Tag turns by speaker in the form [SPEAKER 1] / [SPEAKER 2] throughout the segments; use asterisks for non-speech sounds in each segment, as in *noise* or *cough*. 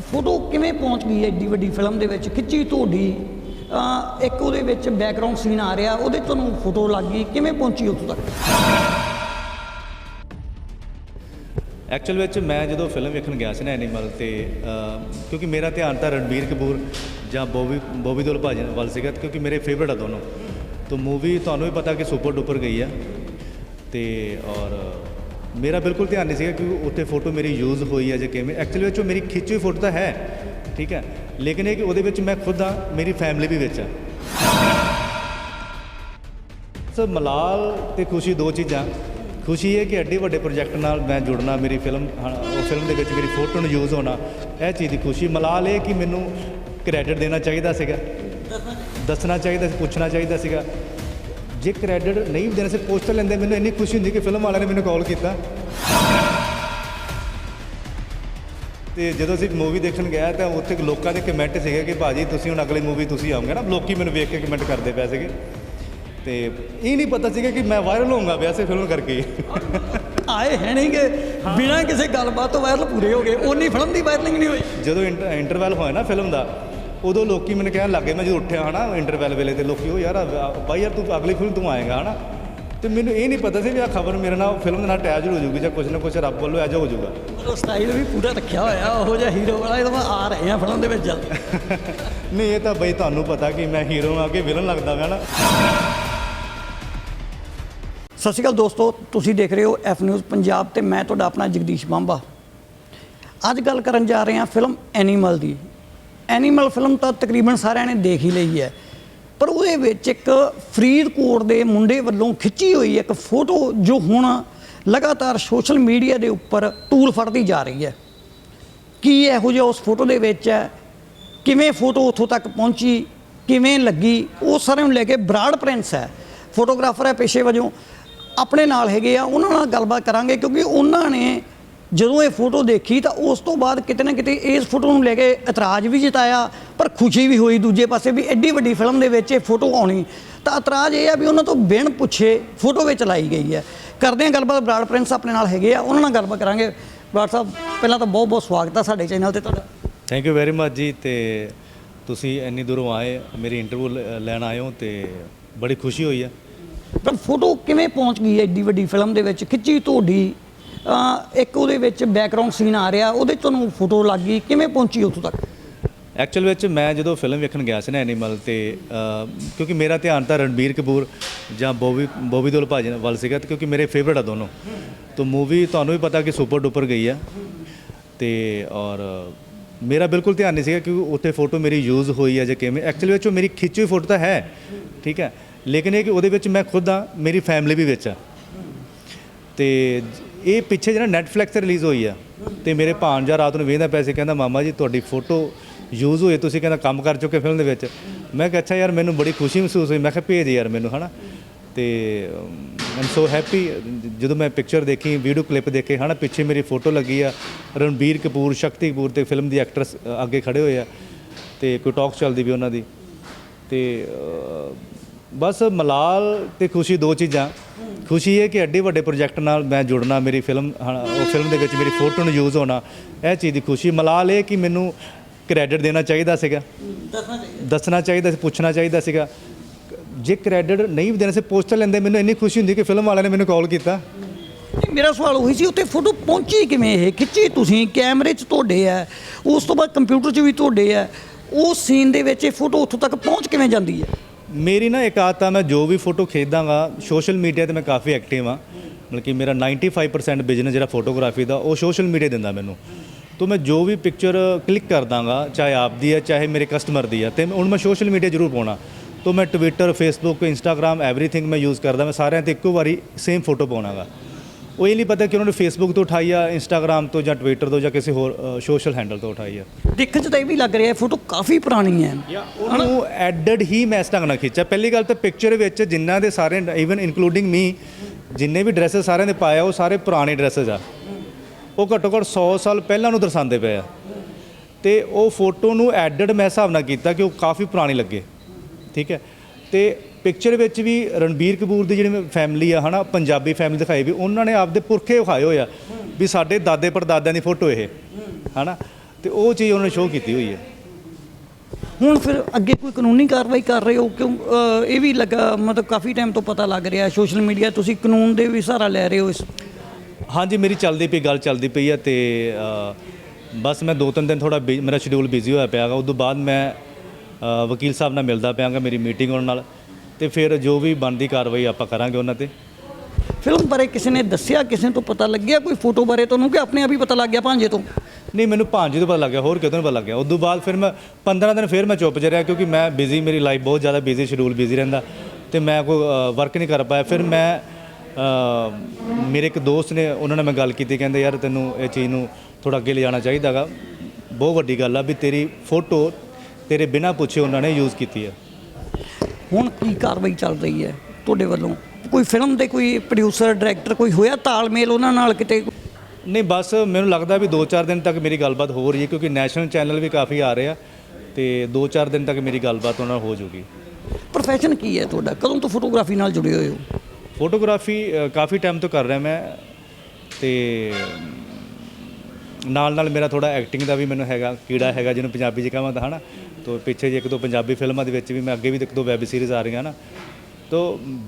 [SPEAKER 1] Photo ਕਿਵੇਂ ਪਹੁੰਚ ਗਈ ਐਡੀ ਵੱਡੀ ਫਿਲਮ ਦੇ ਵਿੱਚ? ਖਿੱਚੀ ਤੁਹਾਡੀ? ਇੱਕ ਉਹਦੇ ਵਿੱਚ ਬੈਕਗ੍ਰਾਉਂਡ ਸੀਨ ਆ ਰਿਹਾ, ਉਹਦੇ ਤੋਂ ਤੁਹਾਨੂੰ ਫੋਟੋ ਲੱਗ ਗਈ। ਕਿਵੇਂ ਪਹੁੰਚੀ ਉੱਥੋਂ ਤੱਕ?
[SPEAKER 2] ਐਕਚੁਅਲ ਵਿੱਚ ਮੈਂ ਜਦੋਂ ਫਿਲਮ ਵੇਖਣ ਗਿਆ ਸੀ ਨਾ ਐਨੀਮਲ ਤੇ ਕਿਉਂਕਿ ਮੇਰਾ ਧਿਆਨ ਤਾਂ ਰਣਬੀਰ ਕਪੂਰ ਜਾਂ ਬੋਬੀ ਬੋਬੀ ਦਿਓਲ ਭਾਜੀ ਵੱਲ ਸੀਗਾ ਕਿਉਂਕਿ ਮੇਰੇ ਫੇਵਰਟ ਆ ਦੋਨੋਂ। ਤਾਂ ਮੂਵੀ ਤੁਹਾਨੂੰ ਵੀ ਪਤਾ ਕਿ ਸੁਪਰ ਡੁਪਰ ਗਈ ਆ। ਤੇ ਔਰ ਮੇਰਾ ਬਿਲਕੁਲ ਧਿਆਨ ਨਹੀਂ ਸੀਗਾ ਕਿ ਉੱਥੇ ਫੋਟੋ ਮੇਰੀ ਯੂਜ਼ ਹੋਈ ਹੈ ਜਾਂ ਕਿਵੇਂ। ਐਕਚੁਅਲ ਵਿੱਚ ਉਹ ਮੇਰੀ ਖਿੱਚੀ ਹੋਈ ਫੋਟੋ ਤਾਂ ਹੈ ਠੀਕ ਹੈ। ਲੇਕਿਨ ਇਹ ਕਿ ਉਹਦੇ ਵਿੱਚ ਮੈਂ ਖੁਦ ਆ ਮੇਰੀ ਫੈਮਿਲੀ ਵੀ ਵਿੱਚ ਆ ਸੋ ਮਲਾਲ ਤੇ ਖੁਸ਼ੀ ਦੋ ਚੀਜ਼ਾਂ। ਖੁਸ਼ੀ ਹੈ ਕਿ ਐਡੇ ਵੱਡੇ ਪ੍ਰੋਜੈਕਟ ਨਾਲ ਮੈਂ ਜੁੜਨਾ ਮੇਰੀ ਫਿਲਮ ਹਾਂ, ਉਹ ਫਿਲਮ ਦੇ ਵਿੱਚ ਮੇਰੀ ਫੋਟੋ ਨੂੰ ਯੂਜ਼ ਹੋਣਾ ਇਹ ਚੀਜ਼ ਦੀ ਖੁਸ਼ੀ। ਮਲਾਲ ਇਹ ਕਿ ਮੈਨੂੰ ਕ੍ਰੈਡਿਟ ਦੇਣਾ ਚਾਹੀਦਾ ਸੀਗਾ। ਦੱਸਣਾ ਚਾਹੀਦਾ ਸੀ ਪੁੱਛਣਾ ਚਾਹੀਦਾ ਸੀਗਾ। ਜੇ ਕ੍ਰੈਡਿਟ ਨਹੀਂ ਵੀ ਦੇਣਾ ਸੀ ਪੁੱਛ ਤਾਂ ਲੈਂਦੇ ਮੈਨੂੰ ਇੰਨੀ ਖੁਸ਼ੀ ਹੁੰਦੀ ਕਿ ਫਿਲਮ ਵਾਲਿਆਂ ਨੇ ਮੈਨੂੰ ਕਾਲ ਕੀਤਾ। ਤੇ ਜਦੋਂ ਅਸੀਂ ਮੂਵੀ ਦੇਖਣ ਗਿਆ ਤਾਂ ਉੱਥੇ ਲੋਕਾਂ ਦੇ ਕਮੈਂਟ ਸੀਗੇ ਕਿ ਭਾਜੀ ਤੁਸੀਂ ਹੁਣ ਅਗਲੀ ਮੂਵੀ ਤੁਸੀਂ ਆਉਂਗੇ ਨਾ ਲੋਕੀ ਮੈਨੂੰ ਵੇਖ ਕੇ ਕਮੈਂਟ ਕਰਦੇ ਪਏ ਸੀਗੇ। ਤੇ ਇਹ ਨਹੀਂ ਪਤਾ ਸੀਗਾ ਕਿ ਮੈਂ ਵਾਇਰਲ ਹੋਊਂਗਾ ਵੈਸੇ ਫਿਲਮ ਕਰਕੇ
[SPEAKER 1] ਆਏ। ਹੈ ਨਹੀਂਗੇ ਬਿਨਾਂ ਕਿਸੇ ਗੱਲਬਾਤ ਤੋਂ ਵਾਇਰਲ ਪੂਰੇ ਹੋ ਗਏ। ਓਨੀ ਫਿਲਮ ਦੀ ਵਾਇਰਲਿੰਗ ਨਹੀਂ ਹੋਈ।
[SPEAKER 2] ਜਦੋਂ ਇੰਟਰ- ਇੰਟਰਵੈਲ ਹੋਇਆ ਨਾ ਫਿਲਮ ਦਾ ਉਦੋਂ ਲੋਕੀ ਮੈਨੂੰ ਕਹਿਣ ਲੱਗੇ ਮੈਂ ਜਦੋਂ ਉੱਠਿਆ ਹਨਾ ਇੰਟਰਵੈਲ ਵੇਲੇ ਤੇ ਲੋਕੀ ਉਹ ਯਾਰ ਬਾਈ ਯਾਰ ਤੂੰ ਅਗਲੀ ਫਿਲਮ ਤੂੰ ਆਏਗਾ ਹਨਾ। ਤੇ ਮੈਨੂੰ ਇਹ ਨਹੀਂ ਪਤਾ ਸੀ ਵੀ ਆ ਖਬਰ ਮੇਰੇ ਨਾਲ ਫਿਲਮ ਦੇ ਨਾਲ ਅਟੈਚ ਹੋ ਜਾਊਗੀ ਜਾਂ ਕੁਝ ਨਾ ਕੁਝ ਰੱਬ ਵੱਲੋਂ ਐਜਾ ਹੋ ਜਾਊਗਾ।
[SPEAKER 1] ਉਹ ਸਟਾਈਲ ਵੀ ਪੂਰਾ ਰੱਖਿਆ ਹੋਇਆ ਉਹੋ ਜਿਹਾ ਹੀਰੋ ਵਾਲਾ ਇਹ ਤਾਂ ਮੈਂ ਆ ਰਹੇ ਆ ਫਿਲਮ ਦੇ ਵਿੱਚ ਜਲਦੀ *laughs*
[SPEAKER 2] ਨਹੀਂ ਇਹ ਤਾਂ ਬਈ ਤੁਹਾਨੂੰ ਪਤਾ ਕਿ ਮੈਂ ਹੀਰੋ ਆ ਕੇ ਵਿਲਨ ਲੱਗਦਾ ਪਿਆ ਨਾ
[SPEAKER 1] ਸਤਿ ਸ਼੍ਰੀ ਅਕਾਲ ਦੋਸਤੋ ਤੁਸੀਂ ਦੇਖ ਰਹੇ ਹੋ ਐਫ ਨਿਊਜ਼ ਪੰਜਾਬ ਤੇ ਮੈਂ ਤੁਹਾਡਾ ਆਪਣਾ ਜਗਦੀਸ਼ ਬਾਂਬਾ। ਅੱਜ ਗੱਲ ਕਰਨ ਜਾ ਰਹੇ ਹਾਂ ਫਿਲਮ ਐਨੀਮਲ ਦੀ। ਐਨੀਮਲ ਫਿਲਮ ਤਾਂ ਤਕਰੀਬਨ ਸਾਰਿਆਂ ਨੇ ਦੇਖ ਹੀ ਲਈ ਹੈ। ਪਰ ਉਹਦੇ ਵਿੱਚ ਇੱਕ ਫਰੀਦਕੋਟ ਦੇ ਮੁੰਡੇ ਵੱਲੋਂ ਖਿੱਚੀ ਹੋਈ ਇੱਕ ਫੋਟੋ ਜੋ ਹੁਣ ਲਗਾਤਾਰ ਸੋਸ਼ਲ ਮੀਡੀਆ ਦੇ ਉੱਪਰ ਟੂਲ ਫੜਦੀ ਜਾ ਰਹੀ ਹੈ। ਕੀ ਇਹੋ ਜਿਹਾ ਉਸ ਫੋਟੋ ਦੇ ਵਿੱਚ ਹੈ? ਕਿਵੇਂ ਫੋਟੋ ਉੱਥੋਂ ਤੱਕ ਪਹੁੰਚੀ? ਕਿਵੇਂ ਲੱਗੀ? ਉਹ ਸਾਰਿਆਂ ਨੂੰ ਲੈ ਕੇ ਬਰਾੜ ਪ੍ਰਿੰਸ ਹੈ। ਫੋਟੋਗ੍ਰਾਫਰ ਹੈ ਪੇਸ਼ੇ ਵਜੋਂ। ਆਪਣੇ ਨਾਲ ਹੈਗੇ ਆ, ਉਹਨਾਂ ਨਾਲ ਗੱਲਬਾਤ ਕਰਾਂਗੇ ਕਿਉਂਕਿ ਉਹਨਾਂ ਨੇ ਜਦੋਂ ਇਹ ਫੋਟੋ ਦੇਖੀ ਤਾਂ ਉਸ ਤੋਂ ਬਾਅਦ ਕਿਤੇ ਨਾ ਕਿਤੇ ਇਸ ਫੋਟੋ ਨੂੰ ਲੈ ਕੇ ਇਤਰਾਜ਼ ਵੀ ਜਤਾਇਆ ਪਰ ਖੁਸ਼ੀ ਵੀ ਹੋਈ ਦੂਜੇ ਪਾਸੇ ਵੀ ਐਡੀ ਵੱਡੀ ਫਿਲਮ ਦੇ ਵਿੱਚ ਇਹ ਫੋਟੋ ਆਉਣੀ। ਤਾਂ ਇਤਰਾਜ਼ ਇਹ ਆ ਵੀ ਉਹਨਾਂ ਤੋਂ ਬਿਨ ਪੁੱਛੇ ਫੋਟੋ ਵਿੱਚ ਲਾਈ ਗਈ ਹੈ। ਕਰਦੇ ਹਾਂ ਗੱਲਬਾਤ ਬਰਾੜ ਪ੍ਰਿੰਸ ਆਪਣੇ ਨਾਲ ਹੈਗੇ ਆ ਉਹਨਾਂ ਨਾਲ ਗੱਲਬਾਤ ਕਰਾਂਗੇ। ਬਰਾੜ ਸਾਹਿਬ ਪਹਿਲਾਂ ਤਾਂ ਬਹੁਤ ਬਹੁਤ ਸਵਾਗਤ ਹੈ ਸਾਡੇ ਚੈਨਲ ਤੇ ਤੁਹਾਡਾ।
[SPEAKER 2] ਥੈਂਕ ਯੂ ਵੈਰੀ ਮਚ ਜੀ ਤੇ ਤੁਸੀਂ ਇੰਨੀ ਦੂਰੋਂ ਆਏ ਮੇਰੀ ਇੰਟਰਵਿਊ ਲੈਣ ਆਏ ਹੋ ਤੇ ਬੜੀ ਖੁਸ਼ੀ ਹੋਈ ਹੈ
[SPEAKER 1] ਪਰ ਫੋਟੋ ਕਿਵੇਂ ਪਹੁੰਚ ਗਈ ਏਡੀ ਵੱਡੀ ਫਿਲਮ ਦੇ ਵਿੱਚ? ਖਿੱਚੀ ਤੁਹਾਡੀ ਇੱਕ ਉਹਦੇ ਵਿੱਚ ਬੈਕਗ੍ਰਾਉਂਡ ਸੀਨ ਆ ਰਿਹਾ, ਉਹਦੇ 'ਚ ਤੁਹਾਨੂੰ ਫੋਟੋ ਲੱਗ ਗਈ, ਕਿਵੇਂ ਪਹੁੰਚੀ ਉੱਥੋਂ ਤੱਕ?
[SPEAKER 2] ਐਕਚੁਅਲ ਵਿੱਚ ਮੈਂ ਜਦੋਂ ਫਿਲਮ ਵੇਖਣ ਗਿਆ ਸੀ ਨਾ ਐਨੀਮਲ ਤੇ ਕਿਉਂਕਿ ਮੇਰਾ ਧਿਆਨ ਤਾਂ ਰਣਬੀਰ ਕਪੂਰ ਜਾਂ ਬੋਬੀ ਬੋਬੀ ਦੋਲ ਭਾਜੀ ਵੱਲ ਸੀਗਾ, ਤੇ ਕਿਉਂਕਿ ਮੇਰੇ ਫੇਵਰਟ ਆ ਦੋਨੋਂ। ਤਾਂ ਮੂਵੀ ਤੁਹਾਨੂੰ ਵੀ ਪਤਾ ਕਿ ਸੁਪਰ ਡੁਪਰ ਗਈ ਆ। ਤੇ ਔਰ ਮੇਰਾ ਬਿਲਕੁਲ ਧਿਆਨ ਨਹੀਂ ਸੀਗਾ ਕਿਉਂਕਿ ਉੱਥੇ ਫੋਟੋ ਮੇਰੀ ਯੂਜ਼ ਹੋਈ ਹੈ ਜਾਂ ਕਿਵੇਂ। ਐਕਚੁਅਲ ਵਿੱਚ ਉਹ ਮੇਰੀ ਖਿੱਚੀ ਹੋਈ ਫੋਟੋ ਤਾਂ ਹੈ, ਠੀਕ ਹੈ। ਲੇਕਿਨ ਇਹ ਕਿ ਉਹਦੇ ਵਿੱਚ ਮੈਂ ਖੁਦ ਆ, ਮੇਰੀ ਫੈਮਿਲੀ ਵੀ ਵਿੱਚ ਆ। ਤੇ ਇਹ ਪਿੱਛੇ ਜਿਹੜਾ ਨੈਟਫਲਿਕਸ ਤੇ ਰਿਲੀਜ਼ ਹੋਈ ਆ, ਤੇ ਮੇਰੇ ਭਾਣਜਾ ਰਾਤ ਨੂੰ ਵੇਖਦਾ ਪੈਸੇ ਕਹਿੰਦਾ, ਮਾਮਾ ਜੀ, ਤੁਹਾਡੀ ਫੋਟੋ ਯੂਜ਼ ਹੋਏ ਤੁਸੀਂ ਕਹਿੰਦਾ, ਕੰਮ ਕਰ ਚੁੱਕੇ ਫਿਲਮ ਦੇ ਵਿੱਚ। ਮੈਂ ਕਿਹਾ, ਅੱਛਾ ਯਾਰ, ਮੈਨੂੰ ਬੜੀ ਖੁਸ਼ੀ ਮਹਿਸੂਸ ਹੋਈ। ਮੈਂ ਕਿਹਾ, ਭੇਜ ਯਾਰ ਮੈਨੂੰ, ਹਨਾ? ਤੇ ਆਮ ਸੋ ਹੈਪੀ ਜਦੋਂ ਮੈਂ ਪਿਕਚਰ ਦੇਖੀ ਵੀਡੀਓ ਕਲਿੱਪ ਦੇਖੇ, ਹਨਾ, ਪਿੱਛੇ ਮੇਰੀ ਫੋਟੋ ਲੱਗੀ ਆ, ਰਣਬੀਰ ਕਪੂਰ, ਸ਼ਕਤੀ ਕਪੂਰ ਤੇ ਫਿਲਮ ਦੀ ਐਕਟਰਸ ਅੱਗੇ ਖੜੇ ਹੋਏ ਆ, ਤੇ ਕੋਈ ਟਾਕ ਚੱਲਦੀ ਵੀ ਉਹਨਾਂ ਦੀ, ਤੇ ਬਸ ਮਲਾਲ ਤੇ ਖੁਸ਼ੀ ਦੋ ਚੀਜ਼ਾਂ। ਖੁਸ਼ੀ ਹੈ ਕਿ ਐਡੇ ਵੱਡੇ ਪ੍ਰੋਜੈਕਟ ਨਾਲ ਮੈਂ ਜੁੜਨਾ ਮੇਰੀ ਫਿਲਮ ਉਹ ਫਿਲਮ ਦੇ ਵਿੱਚ ਮੇਰੀ ਫੋਟੋ ਨੂੰ ਯੂਜ਼ ਹੋਣਾ ਇਹ ਚੀਜ਼ ਦੀ ਖੁਸ਼ੀ। ਮਲਾਲ ਇਹ ਕਿ ਮੈਨੂੰ ਕ੍ਰੈਡਿਟ ਦੇਣਾ ਚਾਹੀਦਾ ਸੀਗਾ।
[SPEAKER 1] ਦੱਸਣਾ ਚਾਹੀਦਾ।
[SPEAKER 2] ਦੱਸਣਾ ਚਾਹੀਦਾ ਸੀ ਪੁੱਛਣਾ ਚਾਹੀਦਾ ਸੀਗਾ। ਜੇ ਕ੍ਰੈਡਿਟ ਨਹੀਂ ਦੇਣਾ ਸੀ ਤਾਂ ਲੈਂਦੇ ਮੈਨੂੰ ਇੰਨੀ ਖੁਸ਼ੀ ਹੁੰਦੀ ਕਿ ਫਿਲਮ ਵਾਲਿਆਂ ਨੇ ਮੈਨੂੰ ਕਾਲ ਕੀਤਾ।
[SPEAKER 1] ਮੇਰਾ ਸਵਾਲ ਉਹੀ ਸੀ ਉੱਥੇ ਫੋਟੋ ਪਹੁੰਚੀ ਕਿਵੇਂ ਇਹ? ਖਿੱਚੀ ਤੁਸੀਂ ਕੈਮਰੇ 'ਚ ਤੁਹਾਡੇ ਆ ਉਸ ਤੋਂ ਬਾਅਦ ਕੰਪਿਊਟਰ 'ਚ ਵੀ ਤੁਹਾਡੇ ਆ। ਉਸ ਸੀਨ ਦੇ ਵਿੱਚ ਇਹ ਫੋਟੋ ਉੱਥੋਂ ਤੱਕ ਪਹੁੰਚ ਕਿਵੇਂ ਜਾਂਦੀ ਹੈ?
[SPEAKER 2] ਮੇਰੀ ਨਾ ਇੱਕ ਆਦਤ ਆ ਮੈਂ ਜੋ ਵੀ ਫੋਟੋ ਖੇਦਾਂਗਾ ਸੋਸ਼ਲ ਮੀਡੀਆ ਤੇ ਮੈਂ ਕਾਫੀ ਐਕਟਿਵ ਆ ਮਤਲਬ ਕਿ ਮੇਰਾ 95% ਬਿਜ਼ਨਸ ਜਿਹੜਾ ਫੋਟੋਗ੍ਰਾਫੀ ਦਾ, ਉਹ ਸੋਸ਼ਲ ਮੀਡੀਆ ਦਿੰਦਾ ਮੈਨੂੰ। ਤੋਂ ਮੈਂ ਜੋ ਵੀ ਪਿਕਚਰ ਕਲਿੱਕ ਕਰ ਦਾਂਗਾ, ਚਾਹੇ ਆਪ ਦੀ ਹੈ, ਚਾਹੇ ਮੇਰੇ ਕਸਟਮਰ ਦੀ ਆ ਤੇ ਹੁਣ ਮੈਂ ਸੋਸ਼ਲ ਮੀਡੀਆ ਜ਼ਰੂਰ ਪਾਉਣਾ। ਤੋਂ ਮੈਂ ਟਵਿੱਟਰ ਫੇਸਬੁੱਕ ਇੰਸਟਾਗ੍ਰam ਐਵਰੀਥਿੰਗ ਮੈਂ ਯੂਜ਼ ਕਰਦਾ, ਮੈਂ ਸਾਰਿਆਂ ਤੇ ਇੱਕੋ ਵਾਰੀ ਸੇਮ ਫੋਟੋ ਪਾਉਣਾਗਾ। ਉਹ ਇਹ ਨਹੀਂ ਪਤਾ ਕਿ ਉਹਨਾਂ ਨੇ ਫੇਸਬੁੱਕ ਤੋਂ ਉਠਾਈ ਆ ਇੰਸਟਾਗ੍ਰam ਤੋਂ ਜਾਂ ਟਵਿੱਟਰ ਤੋਂ ਜਾਂ ਕਿਸੇ ਹੋਰ ਸੋਸ਼ਲ ਹੈਂਡਲ ਤੋਂ ਉਠਾਈ ਆ।
[SPEAKER 1] ਦੇਖਣ 'ਚ ਤਾਂ ਇਹ ਵੀ ਲੱਗ ਰਿਹਾ ਫੋਟੋ ਕਾਫੀ ਪੁਰਾਣੀ ਹੈ।
[SPEAKER 2] ਉਹਨੂੰ ਐਡਡ ਹੀ ਮੈਂ ਇਸ ਢੰਗ ਨਾਲ ਖਿੱਚਿਆ। ਪਹਿਲੀ ਗੱਲ ਤਾਂ ਪਿਕਚਰ ਵਿੱਚ ਜਿਨ੍ਹਾਂ ਦੇ ਸਾਰੇ ਇਵਨ ਇਨਕਲੂਡਿੰਗ ਮੀ ਜਿੰਨੇ ਵੀ ਡਰੈਸਸ ਸਾਰਿਆਂ ਦੇ ਪਾਇਆ ਉਹ ਸਾਰੇ ਪੁਰਾਣੇ ਡਰੈਸਸ ਆ। ਉਹ ਘੱਟੋ ਘੱਟ 100 ਸਾਲ ਪਹਿਲਾਂ ਨੂੰ ਦਰਸਾਉਂਦੇ ਪਏ ਆ। ਤੇ ਉਹ ਫੋਟੋ ਨੂੰ ਐਡਡ ਮੈਂ ਹਿਸਾਬ ਨਾਲ ਕੀਤਾ ਕਿ ਉਹ ਕਾਫੀ ਪੁਰਾਣੀ ਲੱਗੇ। ਠੀਕ ਹੈ? ਤੇ ਪਿਕਚਰ ਵਿੱਚ ਵੀ ਰਣਬੀਰ ਕਪੂਰ ਦੀ ਜਿਹੜੀ ਫੈਮਿਲੀ ਆ ਹਨਾ ਪੰਜਾਬੀ ਫੈਮਿਲੀ ਦਿਖਾਈ ਵੀ ਉਹਨਾਂ ਨੇ ਆਪਦੇ ਪੁਰਖੇ ਵਿਖਾਏ ਹੋਏ ਆ ਵੀ ਸਾਡੇ ਦਾਦੇ ਪੜਦਾਦਿਆਂ ਦੀ ਫੋਟੋ ਇਹ ਹਨਾ ਤੇ ਉਹ ਚੀਜ਼ ਉਹਨਾਂ ਨੇ ਸ਼ੋਅ ਕੀਤੀ ਹੋਈ ਹੈ
[SPEAKER 1] ਹੁਣ ਫਿਰ ਅੱਗੇ ਕੋਈ ਕਾਨੂੰਨੀ ਕਾਰਵਾਈ ਕਰ ਰਹੇ ਹੋ? ਕਿਉਂ ਇਹ ਵੀ ਲੱਗਾ ਮਤਲਬ ਕਾਫੀ ਟਾਈਮ ਤੋਂ ਪਤਾ ਲੱਗ ਰਿਹਾ ਸੋਸ਼ਲ ਮੀਡੀਆ ਤੁਸੀਂ ਕਾਨੂੰਨ ਦੇ ਵੀ ਸਹਾਰਾ ਲੈ ਰਹੇ ਹੋ ਇਸ
[SPEAKER 2] ਹਾਂਜੀ ਮੇਰੀ ਚੱਲਦੀ ਪਈ ਗੱਲ ਚੱਲਦੀ ਪਈ ਹੈ ਤੇ ਅ, ਬਸ ਮੈਂ ਦੋ ਤਿੰਨ ਦਿਨ ਥੋੜਾ ਮੇਰਾ ਸ਼ਡਿਊਲ ਬਿਜ਼ੀ ਹੋਇਆ ਪਿਆਗਾ ਉਸ ਤੋਂ ਬਾਅਦ ਮੈਂ ਅ, ਵਕੀਲ ਸਾਹਿਬ ਨਾਲ ਮਿਲਦਾ ਪਿਆਗਾ ਮੇਰੀ ਮੀਟਿੰਗ ਉਹਨਾਂ ਨਾਲ। ਤੇ ਫਿਰ ਜੋ ਵੀ ਬਣਦੀ ਕਾਰਵਾਈ ਆਪਾਂ ਕਰਾਂਗੇ ਉਹਨਾਂ ਤੇ।
[SPEAKER 1] ਫਿਲਮ ਬਾਰੇ ਕਿਸੇ ਨੇ ਦੱਸਿਆ ਕਿਸੇ ਤੋਂ ਪਤਾ ਲੱਗਿਆ? ਕੋਈ ਫੋਟੋ ਬਾਰੇ ਤੁਹਾਨੂੰ ਕਿ ਆਪਣੇ ਆਪ ਹੀ ਪਤਾ ਲੱਗ ਗਿਆ ਭਾਂਜੇ ਤੋਂ?
[SPEAKER 2] ਨਹੀਂ ਮੈਨੂੰ ਭਾਂਜੀ ਤੋਂ ਪਤਾ ਲੱਗ ਗਿਆ ਹੋਰ ਕਿਤੋਂ ਨਹੀਂ ਪਤਾ ਲੱਗ ਗਿਆ? ਉਸ ਤੋਂ ਬਾਅਦ ਫਿਰ ਮੈਂ 15 ਦਿਨ ਫਿਰ ਮੈਂ ਚੁੱਪ ਜਿਹਾ ਰਿਹਾ ਕਿਉਂਕਿ ਮੈਂ ਬਿਜ਼ੀ ਮੇਰੀ ਲਾਈਫ ਬਹੁਤ ਜ਼ਿਆਦਾ ਬਿਜ਼ੀ ਸ਼ਡਿਊਲ ਬਿਜ਼ੀ ਰਹਿੰਦਾ। ਤੇ ਮੈਂ ਕੋਈ ਵਰਕ ਨਹੀਂ ਕਰ ਪਾਇਆ। ਫਿਰ ਮੈਂ ਮੇਰੇ ਇੱਕ ਦੋਸਤ ਨੇ ਉਹਨਾਂ ਨਾਲ ਮੈਂ ਗੱਲ ਕੀਤੀ ਕਹਿੰਦੇ ਯਾਰ ਤੈਨੂੰ ਇਹ ਚੀਜ਼ ਨੂੰ ਥੋੜਾ ਅੱਗੇ ਲਿਜਾਣਾ ਚਾਹੀਦਾਗਾ ਬਹੁਤ ਵੱਡੀ ਗੱਲ ਆ ਵੀ ਤੇਰੀ ਫੋਟੋ ਤੇਰੇ ਬਿਨਾਂ ਪੁੱਛੇ ਉਹਨਾਂ ਨੇ ਯੂਜ਼ ਕੀਤੀ ਹੈ
[SPEAKER 1] ਹੁਣ ਕੀ ਕਾਰਵਾਈ ਚੱਲ ਰਹੀ ਹੈ ਤੁਹਾਡੇ ਵੱਲੋਂ? ਕੋਈ ਫਿਲਮ ਦੇ ਕੋਈ ਪ੍ਰੋਡਿਊਸਰ ਡਾਇਰੈਕਟਰ ਕੋਈ ਹੋਇਆ ਤਾਲਮੇਲ ਉਹਨਾਂ ਨਾਲ ਕਿਤੇ?
[SPEAKER 2] ਨਹੀਂ ਬਸ ਮੈਨੂੰ ਲੱਗਦਾ ਵੀ 2-4 ਦਿਨ ਤੱਕ ਮੇਰੀ ਗੱਲਬਾਤ ਹੋ ਰਹੀ ਹੈ ਕਿਉਂਕਿ ਨੈਸ਼ਨਲ ਚੈਨਲ ਵੀ ਕਾਫੀ ਆ ਰਹੇ ਆ ਤੇ 2-4 ਦਿਨ ਤੱਕ ਮੇਰੀ ਗੱਲਬਾਤ ਉਹਨਾਂ ਨਾਲ ਹੋ ਜਾਊਗੀ
[SPEAKER 1] ਪ੍ਰੋਫੈਸ਼ਨ ਕੀ ਹੈ ਤੁਹਾਡਾ? ਕਦੋਂ ਤੋਂ ਫੋਟੋਗ੍ਰਾਫੀ ਨਾਲ ਜੁੜੇ ਹੋਏ ਹੋ?
[SPEAKER 2] ਫੋਟੋਗ੍ਰਾਫੀ ਕਾਫੀ ਟਾਈਮ ਤੋਂ ਕਰ ਰਿਹਾ ਮੈਂ ਤੇ ਨਾਲ ਨਾਲ ਮੇਰਾ ਥੋੜਾ ਐਕਟਿੰਗ ਦਾ ਵੀ ਮੈਨੂੰ ਹੈਗਾ ਕੀੜਾ ਹੈਗਾ ਜਿਹਨੂੰ ਪੰਜਾਬੀ 'ਚ ਕਹਾਂ ਤਾਂ ਹਨਾ? ਤੋ ਪਿੱਛੇ ਜੇ ਇੱਕ ਦੋ ਪੰਜਾਬੀ ਫਿਲਮਾਂ ਦੇ ਵਿੱਚ ਵੀ ਮੈਂ ਅੱਗੇ ਵੀ ਇੱਕ ਦੋ ਵੈਬ ਸੀਰੀਜ਼ ਆ ਰਹੀਆਂ ਨਾ ਤੋ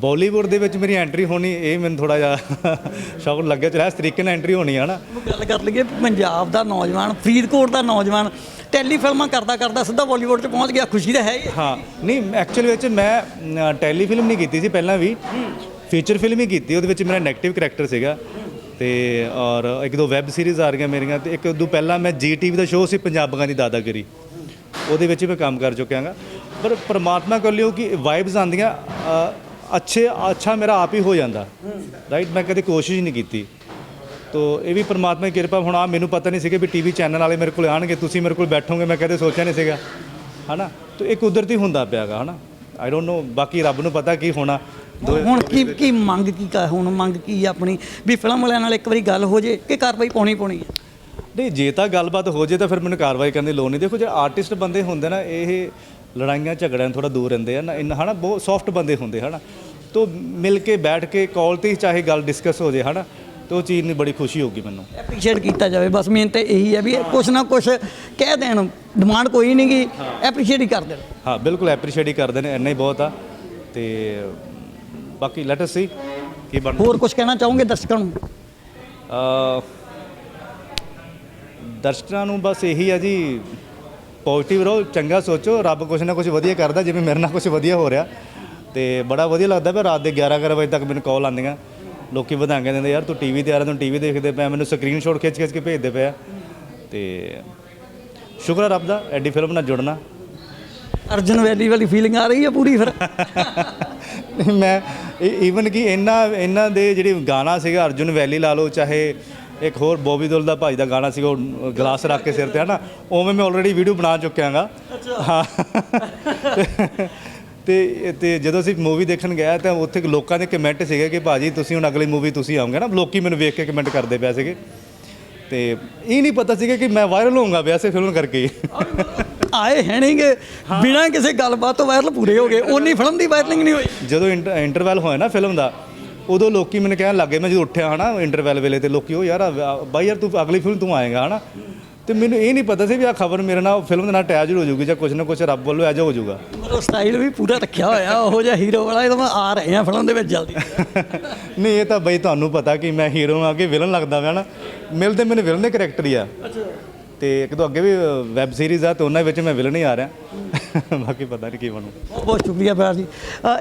[SPEAKER 2] ਬਾਲੀਵੁੱਡ ਦੇ ਵਿੱਚ ਮੇਰੀ ਐਂਟਰੀ ਹੋਣੀ ਇਹ ਮੈਨੂੰ ਥੋੜਾ ਜਿਹਾ *laughs* ਸ਼ੌਕ ਲੱਗਿਆ ਚਲਾ ਇਸ ਤਰੀਕੇ ਨਾਲ ਐਂਟਰੀ ਹੋਣੀ ਹੈ ਨਾ
[SPEAKER 1] ਗੱਲ ਕਰ ਲਈਏ ਪੰਜਾਬ ਦਾ ਨੌਜਵਾਨ ਫਰੀਦਕੋਟ ਦਾ ਨੌਜਵਾਨ ਟੈਲੀ ਫਿਲਮਾਂ ਕਰਦਾ ਕਰਦਾ ਸਿੱਧਾ ਬਾਲੀਵੁੱਡ 'ਚ ਪਹੁੰਚ ਗਿਆ ਖੁਸ਼ੀ ਤਾਂ ਹੈ ਹੀ ਹੈ।
[SPEAKER 2] ਹਾਂ ਨਹੀਂ ਐਕਚੁਅਲੀ ਵਿੱਚ ਮੈਂ ਟੈਲੀ ਫਿਲਮ ਨਹੀਂ ਕੀਤੀ ਸੀ ਪਹਿਲਾਂ ਵੀ ਫੀਚਰ ਫਿਲਮ ਹੀ ਕੀਤੀ ਉਹਦੇ ਵਿੱਚ ਮੇਰਾ ਨੈਗੇਟਿਵ ਕਰੈਕਟਰ ਸੀਗਾ। ਤੇ, ਔਰ ਇੱਕ ਦੋ ਵੈਬ ਸੀਰੀਜ਼ ਆ ਰਹੀਆਂ ਮੇਰੀਆਂ ਤੇ ਇੱਕ ਦੋ ਪਹਿਲਾਂ ਮੈਂ ਜੀ ਟੀਵੀ ਦਾ ਸ਼ੋਅ ਸੀ ਪੰਜਾਬਾਂ ਦੀ ਦਾਦਾਗਿਰੀ। ਉਹਦੇ ਵਿੱਚ ਵੀ ਮੈਂ ਕੰਮ ਕਰ ਚੁੱਕਿਆਗਾ। ਪਰ ਪ੍ਰਮਾਤਮਾ ਕਰ ਲਿਓ ਕਿ ਵਾਈਬਸ ਆਂਦੀਆਂ ਅੱਛੇ, ਅੱਛਾ ਮੇਰਾ ਆਪ ਹੀ ਹੋ ਜਾਂਦਾ। ਰਾਈਟ ਮੈਂ ਕਦੇ ਕੋਸ਼ਿਸ਼ ਨਹੀਂ ਕੀਤੀ। ਤੋ ਇਹ ਵੀ ਪ੍ਰਮਾਤਮਾ ਦੀ ਕਿਰਪਾ, ਹੁਣ ਆ ਮੈਨੂੰ ਪਤਾ ਨਹੀਂ ਸੀਗਾ ਵੀ ਟੀਵੀ ਚੈਨਲ ਵਾਲੇ ਮੇਰੇ ਕੋਲ ਆਣਗੇ ਤੁਸੀਂ ਮੇਰੇ ਕੋਲ ਬੈਠੋਗੇ, ਮੈਂ ਕਦੇ ਸੋਚਿਆ ਨਹੀਂ ਸੀਗਾ। ਹਨਾ? ਤੋ ਇਹ ਕੁਦਰਤੀ ਹੁੰਦਾ ਪਿਆਗਾ, ਹਨਾ? ਆਈ ਡੋਨਟ ਨੋ ਬਾਕੀ ਰੱਬ ਨੂੰ ਪਤਾ ਕੀ ਹੋਣਾ। ਦੋ-
[SPEAKER 1] ਹੁਣ ਕੀ ਕੀ ਮੰਗ ਕੀ ਕਰ ਹੁਣ ਮੰਗ ਕੀ ਆਪਣੀ? ਵੀ ਫਿਲਮ ਵਾਲਿਆਂ ਨਾਲ ਇੱਕ ਵਾਰੀ ਗੱਲ ਹੋ ਜੇ ਕਿ ਕਾਰਵਾਈ ਪਾਉਣੀ ਪਾਉਣੀ ਹੈ
[SPEAKER 2] ਨਹੀਂ ਜੇ ਤਾਂ ਗੱਲਬਾਤ ਹੋ ਜੇ ਤਾਂ ਫਿਰ ਮੈਨੂੰ ਕਾਰਵਾਈ ਕਰਨ ਦੀ ਲੋੜ ਨਹੀਂ। ਦੇਖੋ ਜੇ ਆਰਟਿਸਟ ਬੰਦੇ ਹੁੰਦੇ ਨਾ ਇਹ ਲੜਾਈਆਂ ਝਗੜਿਆਂ ਥੋੜਾ ਦੂਰ ਰਹਿੰਦੇ ਆ ਨਾ ਇੰਨਾ ਹਨਾ ਬਹੁਤ ਸੌਫਟ ਬੰਦੇ ਹੁੰਦੇ ਹਨਾ। ਤੋ ਮਿਲ ਕੇ ਬੈਠ ਕੇ ਕਾਲ ਤੇ ਹੀ ਚਾਹੇ ਗੱਲ ਡਿਸਕਸ ਹੋ ਜੇ ਹਨਾ। ਤੇ ਉਹ ਚੀਜ਼ ਦੀ ਬੜੀ ਖੁਸ਼ੀ ਹੋਊਗੀ ਮੈਨੂੰ।
[SPEAKER 1] ਐਪਰੀਸ਼ੀਏਟ ਕੀਤਾ ਜਾਵੇ ਬਸ ਮੇਨ ਤੇ ਇਹੀ ਹੈ ਵੀ ਕੁਛ ਨਾ ਕੁਛ ਕਹਿ ਦੇਣ ਡਿਮਾਂਡ ਕੋਈ ਨਹੀਂ ਗੀ ਐਪਰੀਸ਼ੀਏਟ ਹੀ ਕਰ ਦੇਣ
[SPEAKER 2] ਹਾਂ ਬਿਲਕੁਲ ਐਪਰੀਸ਼ੀਏਟ ਹੀ ਕਰਦੇ ਨੇ ਇੰਨਾ ਹੀ ਬਹੁਤ ਆ। ਤੇ ਬਾਕੀ ਲੈਟ ਅਸ ਸੀ ਕੀ ਬਣ
[SPEAKER 1] ਹੋਰ ਕੁਝ ਕਹਿਣਾ ਚਾਹੋਗੇ ਦਰਸ਼ਕਾਂ ਨੂੰ?
[SPEAKER 2] ਅ, ਦਰਸ਼ਕਾਂ ਨੂੰ ਬਸ ਇਹੀ ਆ ਜੀ ਪੋਜ਼ਿਟਿਵ ਰਹੋ ਚੰਗਾ ਸੋਚੋ ਰੱਬ ਕੁਛ ਨਾ ਕੁਛ ਵਧੀਆ ਕਰਦਾ ਜਿਵੇਂ ਮੇਰੇ ਨਾਲ ਕੁਛ ਵਧੀਆ ਹੋ ਰਿਹਾ। ਤੇ ਬੜਾ ਵਧੀਆ ਲੱਗਦਾ ਪਿਆ ਰਾਤ ਦੇ 11 11 ਵਜੇ ਤੱਕ ਮੈਨੂੰ ਕਾਲ ਆਉਂਦੀਆਂ। ਲੋਕੀ ਵਧਾਈਆਂ ਦਿੰਦੇ ਯਾਰ ਤੂੰ ਟੀਵੀ ਤੇ ਆ ਰਿਹਾ ਤੂੰ ਟੀਵੀ ਦੇਖਦੇ ਪਿਆ ਮੈਨੂੰ ਸਕਰੀਨਸ਼ਾਟ ਖਿੱਚ ਖਿੱਚ ਕੇ ਭੇਜਦੇ ਪਿਆ। ਤੇ ਸ਼ੁਕਰ ਹੈ ਰੱਬ ਦਾ ਐਡੀ ਫਿਲਮ ਨਾਲ ਜੁੜਨਾ।
[SPEAKER 1] ਅਰਜਨ ਵੈਲੀ ਵਾਲੀ ਫੀਲਿੰਗ ਆ ਰਹੀ ਹੈ ਪੂਰੀ ਫਿਰ। *laughs*
[SPEAKER 2] ਮੈਂ ਈਵਨ ਕਿ ਇਹਨਾਂ ਇਹਨਾਂ ਦੇ ਜਿਹੜੇ ਗਾਣਾ ਸੀਗਾ ਅਰਜੁਨ ਵੈਲੀ ਲਾ ਲਓ ਚਾਹੇ ਇੱਕ ਹੋਰ ਬੋਬੀ ਦੁੱਲ ਦਾ ਭਾਈ ਦਾ ਗਾਣਾ ਸੀਗਾ ਉਹ ਗਲਾਸ ਰੱਖ ਕੇ ਸਿਰ ਤੇ ਹਨਾ? ਉਵੇਂ ਮੈਂ ਆਲਰੇਡੀ ਵੀਡੀਓ ਬਣਾ ਚੁੱਕਿਆਗਾ। ਹਾਂ। *laughs* ਤੇ ਤੇ ਜਦੋਂ ਅਸੀਂ ਮੂਵੀ ਦੇਖਣ ਗਿਆ ਤਾਂ ਉੱਥੇ ਲੋਕਾਂ ਦੇ ਕਮੈਂਟ ਸੀਗੇ ਕਿ ਭਾਜੀ ਤੁਸੀਂ ਹੁਣ ਅਗਲੀ ਮੂਵੀ ਤੁਸੀਂ ਆਉਂਗੇ ਨਾ। ਲੋਕੀ ਮੈਨੂੰ ਵੇਖ ਕੇ ਕਮੈਂਟ ਕਰਦੇ ਪਏ ਸੀਗੇ। ਤੇ ਇਹ ਨਹੀਂ ਪਤਾ ਸੀਗਾ ਕਿ ਮੈਂ ਵਾਇਰਲ ਹੋਊਂਗਾ ਵੈਸੇ ਫਿਲਮ ਕਰਕੇ।
[SPEAKER 1] ਆਏ ਹੈ ਨਹੀਂਗੇ ਬਿਨਾਂ ਕਿਸੇ ਗੱਲਬਾਤ ਤੋਂ ਵਾਇਰਲ ਪੂਰੇ ਹੋ ਗਏ। ਉਨੀ ਫਿਲਮ ਦੀ ਵਾਇਰਲਿੰਗ ਨਹੀਂ ਹੋਈ।
[SPEAKER 2] ਜਦੋਂ ਇੰਟਰ- ਇੰਟਰਵੈਲ ਹੋਇਆ ਨਾ ਫਿਲਮ ਦਾ ਉਦੋਂ ਲੋਕੀ ਮੈਨੂੰ ਕਹਿਣ ਲੱਗੇ ਮੈਂ ਜਦੋਂ ਉੱਠਿਆ ਹਨਾ ਇੰਟਰਵੈਲ ਵੇਲੇ ਤੇ ਲੋਕੀ ਉਹ ਯਾਰ ਬਾਈ ਯਾਰ ਤੂੰ ਅਗਲੀ ਫਿਲਮ ਤੂੰ ਆਏਗਾ ਹਨਾ? ਤੇ ਮੈਨੂੰ ਇਹ ਨਹੀਂ ਪਤਾ ਸੀ ਵੀ ਆ ਖਬਰ ਮੇਰੇ ਨਾਲ ਫਿਲਮ ਦੇ ਨਾਲ ਅਟੈਚ ਹੋ ਜਾਊਗੀ ਜਾਂ ਕੁਝ ਨਾ ਕੁਝ ਰੱਬ ਵੱਲੋਂ ਐਜ ਹੋ ਜਾਊਗਾ।
[SPEAKER 1] ਮਤਲਬ ਸਟਾਈਲ ਵੀ ਪੂਰਾ ਰੱਖਿਆ ਹੋਇਆ ਉਹੋ ਜਿਹਾ ਹੀਰੋ ਵਾਲਾ ਇਹ ਤਾਂ ਮੈਂ ਆ ਰਹੇ ਆ ਫਿਲਮ ਦੇ ਵਿੱਚ ਜਲਦੀ। *laughs*
[SPEAKER 2] ਨਹੀਂ ਇਹ ਤਾਂ ਬਈ ਤੁਹਾਨੂੰ ਪਤਾ ਕਿ ਮੈਂ ਹੀਰੋ ਆ ਕਿ ਵਿਲਨ ਲੱਗਦਾ ਪਿਆ ਨਾ। ਮਿਲਦੇ ਮੈਨੂੰ ਵਿਲਨ ਦੇ ਕਰੈਕਟਰ ਹੀ ਆ। ਤੇ ਇੱਕ ਦੋ ਅੱਗੇ ਵੀ ਵੈਬ ਸੀਰੀਜ਼ ਆ ਤੇ ਉਹਨਾਂ ਵਿੱਚ ਮੈਂ ਵਿਲਨ ਹੀ ਆ ਰਿਹਾ। *laughs* ਬਾਕੀ ਪਤਾ ਨਹੀਂ ਕੀ ਬਣੂ।
[SPEAKER 1] ਬਹੁਤ ਬਹੁਤ ਸ਼ੁਕਰੀਆ ਪਿਆਰ ਜੀ।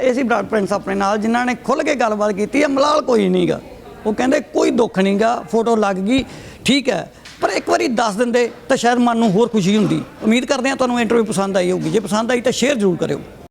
[SPEAKER 1] ਇਹ ਸੀ ਬਰਾਡ ਪ੍ਰਿੰਸ ਆਪਣੇ ਨਾਲ ਜਿਨ੍ਹਾਂ ਨੇ ਖੁੱਲ ਕੇ ਗੱਲਬਾਤ ਕੀਤੀ ਹੈ। ਮਲਾਲ ਕੋਈ ਨਹੀਂਗਾ ਉਹ ਕਹਿੰਦੇ ਕੋਈ ਦੁੱਖ ਨਹੀਂਗਾ ਫੋਟੋ ਲੱਗ ਗਈ। ਠੀਕ ਹੈ। ਪਰ ਇੱਕ ਵਾਰੀ ਦੱਸ ਦਿੰਦੇ ਤਾਂ ਸ਼ਾਇਦ ਮਨ ਨੂੰ ਹੋਰ ਖੁਸ਼ੀ ਹੁੰਦੀ। ਉਮੀਦ ਕਰਦੇ ਹਾਂ ਤੁਹਾਨੂੰ ਇੰਟਰਵਿਊ ਪਸੰਦ ਆਈ ਹੋਊਗੀ। ਜੇ ਪਸੰਦ ਆਈ ਤਾਂ ਸ਼ੇਅਰ ਜ਼ਰੂਰ ਕਰਿਓ।